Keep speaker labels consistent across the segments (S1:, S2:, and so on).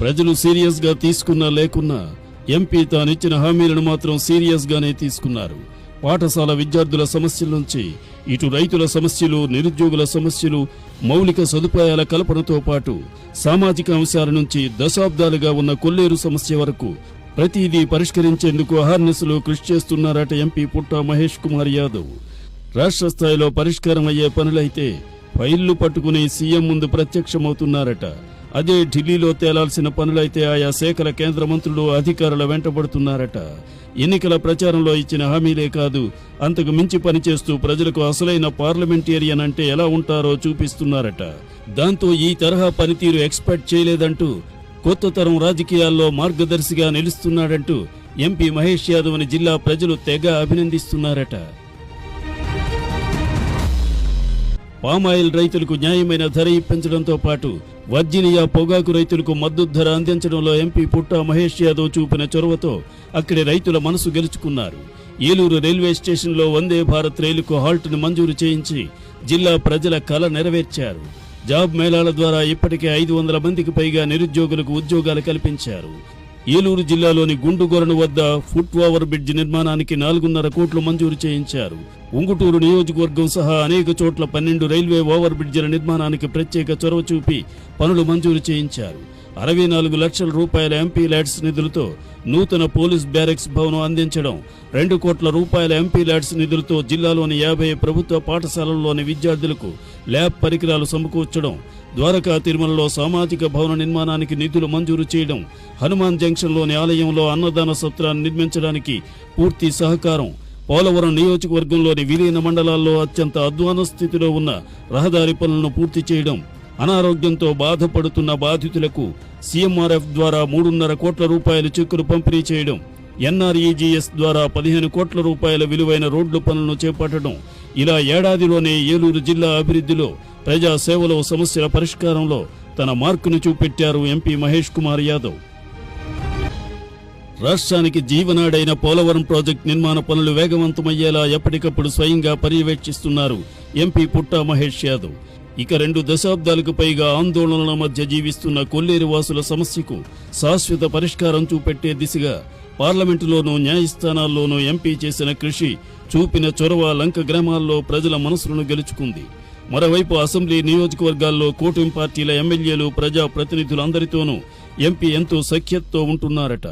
S1: ప్రజలు సీరియస్గా తీసుకున్నా లేకున్నా ఎంపీ తానిచ్చిన హామీలను మాత్రం సీరియస్ గానే తీసుకున్నారు. పాఠశాల విద్యార్థుల సమస్యల నుంచి ఇటు రైతుల సమస్యలు నిరుద్యోగుల సమస్యలు మౌలిక సదుపాయాల కల్పనతో పాటు సామాజిక అంశాల నుంచి దశాబ్దాలుగా ఉన్న కొల్లేరు సమస్య వరకు ప్రతిదీ పరిష్కరించేందుకు అహర్నిశలు కృషి చేస్తున్నారట ఎంపీ పుట్ట మహేష్ కుమార్ యాదవ్. రాష్ట్ర స్థాయిలో పరిష్కారం అయ్యే పనులైతే ఫైళ్ళు పట్టుకుని సీఎం ముందు ప్రత్యక్షమవుతున్నారట. అదే ఢిల్లీలో తేలాల్సిన పనులైతే ఆయా శాఖల కేంద్ర మంత్రులు అధికారుల వెంటబడుతున్నారట. ఎన్నికల ప్రచారంలో ఇచ్చిన హామీలే కాదు అంతకు మించి పనిచేస్తూ ప్రజలకు అసలైన పార్లమెంటేరియన్ అంటే ఎలా ఉంటారో చూపిస్తున్నారట. దాంతో ఈ తరహా పనితీరు ఎక్స్పెక్ట్ చేయలేదంటూ కొత్త తరం రాజకీయాల్లో మార్గదర్శిగా నిలుస్తున్నాడంటూ ఎంపీ మహేష్ యాదవ్ని జిల్లా ప్రజలు తెగ అభినందిస్తున్నారట. పామాయిల్ రైతులకు న్యాయమైన ధర ఇప్పించడంతో పాటు వర్జీనియా పొగాకు రైతులకు మద్దతు ధర అందించడంలో ఎంపీ పుట్ట మహేష్ యాదవ్ చూపిన చొరవతో అక్కడి రైతుల మనసు గెలుచుకున్నారు. ఏలూరు రైల్వే స్టేషన్లో వందే భారత్ రైలుకు హాల్ట్ను మంజూరు చేయించి జిల్లా ప్రజల కల నెరవేర్చారు. జాబ్ మేళాల ద్వారా ఇప్పటికే ఐదు వందల మందికి పైగా నిరుద్యోగులకు ఉద్యోగాలు కల్పించారు. ఏలూరు జిల్లాలోని గుండుగొరను వద్ద ఫుట్ ఓవర్ బ్రిడ్జ్ నిర్మాణానికి నాలుగున్నర కోట్లు మంజూరు చేయించారు. ఉంగుటూరు నియోజకవర్గం సహా అనేక చోట్ల పన్నెండు రైల్వే ఓవర్ బ్రిడ్జిల నిర్మాణానికి ప్రత్యేక చొరవ చూపి పనులు మంజూరు చేయించారు. అరవై నాలుగు లక్షల రూపాయల ఎంపీ ల్యాడ్స్ నిధులతో నూతన పోలీస్ బ్యారెక్స్ భవనం అందించడం రెండు కోట్ల రూపాయల ఎంపీ ల్యాడ్స్ నిధులతో జిల్లాలోని యాభై ప్రభుత్వ పాఠశాలల్లోని విద్యార్థులకు ల్యాబ్ పరికరాలు సమకూర్చడం ద్వారకా తిరుమలలో సామాజిక భవన నిర్మాణానికి నిధులు మంజూరు చేయడం హనుమాన్ జంక్షన్లోని ఆలయంలో అన్నదాన సత్రాన్ని నిర్మించడానికి పూర్తి సహకారం పోలవరం నియోజకవర్గంలోని విలీన మండలాల్లో అత్యంత అధ్వాన స్థితిలో ఉన్న రహదారి పనులను పూర్తి చేయడం అనారోగ్యంతో బాధపడుతున్న బాధితులకు సీఎంఆర్ఎఫ్ ద్వారా మూడున్నర కోట్ల రూపాయల చెక్కులు పంపిణీ చేయడం ఎన్ఆర్ఈజీఎస్ ద్వారా పదిహేను కోట్ల రూపాయల విలువైన రోడ్లు పనులను చేపట్టడం ఇలా ఏడాదిలోనే ఏలూరు జిల్లా అభివృద్ధిలో ప్రజా సేవలో సమస్యల పరిష్కారంలో తన మార్కును చూపెట్టారు ఎంపీ మహేష్ కుమార్ యాదవ్. రాష్ట్రానికి జీవనాడైన పోలవరం ప్రాజెక్టు నిర్మాణ పనులు వేగవంతమయ్యేలా ఎప్పటికప్పుడు స్వయంగా పర్యవేక్షిస్తున్నారు ఎంపీ పుట్టా మహేష్ యాదవ్. ఇక రెండు దశాబ్దాలకు పైగా ఆందోళనల మధ్య జీవిస్తున్న కొల్లేరు వాసుల సమస్యకు శాశ్వత పరిష్కారం చూపెట్టే దిశగా పార్లమెంటులోనూ న్యాయస్థానాల్లోనూ ఎంపీ చేసిన కృషి చూపిన చొరవ లంక గ్రామాల్లో ప్రజల మనసులను గెలుచుకుంది. మరోవైపు అసెంబ్లీ నియోజకవర్గాల్లో కూటమి పార్టీల ఎమ్మెల్యేలు ప్రజా ప్రతినిధులందరితోనూ ఎంపీ ఎంతో సఖ్యతతో ఉంటున్నారట.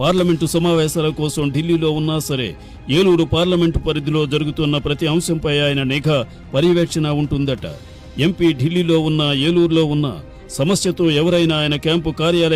S1: పార్లమెంటు సమావేశాల కోసం ఢిల్లీలో ఉన్నా సరే ఏలూరు పార్లమెంటు పరిధిలో జరుగుతున్న ప్రతి అంశంపై ఆయన నిఘా పర్యవేక్షణ ఉంటుందట. ఎంపీ ఢిల్లీలో ఉన్న ఏలూరులో ఉన్న సమస్యతో ఎవరైనా ఆయన క్యాంపు కార్యాలయం